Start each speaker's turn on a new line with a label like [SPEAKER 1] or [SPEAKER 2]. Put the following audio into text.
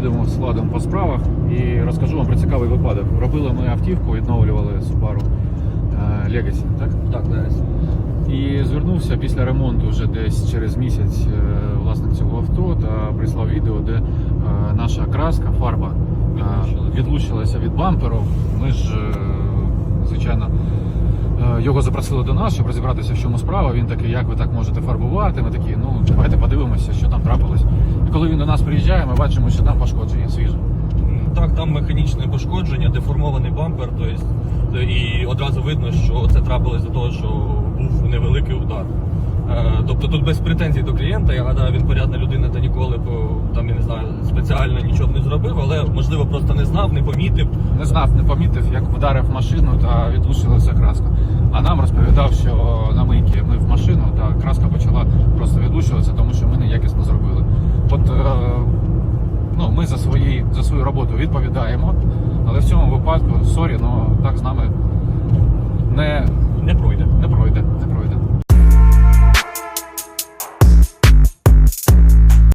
[SPEAKER 1] Йдемо складом по справах і розкажу вам про цікавий випадок. Робили ми автівку, відновлювали Subaru е, Legacy, так?
[SPEAKER 2] Так, зараз.
[SPEAKER 1] І звернувся після ремонту вже десь через місяць е, власник цього авто та прислав відео, де е, наша краска, фарба відлучилася від бамперу. Ми ж, звичайно, його запросили до нас, щоб розібратися, в чому справа. Він такий, як ви так можете фарбувати? Ми такі, ну давайте подивимося, що там трапилось. І коли він до нас приїжджає, ми бачимо, що там пошкодження свіже.
[SPEAKER 2] Так, там механічне пошкодження, деформований бампер, тобто, і одразу видно, що це трапилось до того, що був невеликий удар. Е, Тобто тут без претензій до клієнта, я гадаю, він порядна людина та ніколи там, я не знаю, спеціально нічого не зробив, але можливо просто не знав, не помітив.
[SPEAKER 1] Не знав, не помітив, як вдарив машину та відлучилася краска. А нам розповідав, що свою роботу відповідаємо, але в цьому випадку, сорі, ну так з нами не,
[SPEAKER 2] Не пройде.
[SPEAKER 1] не пройде.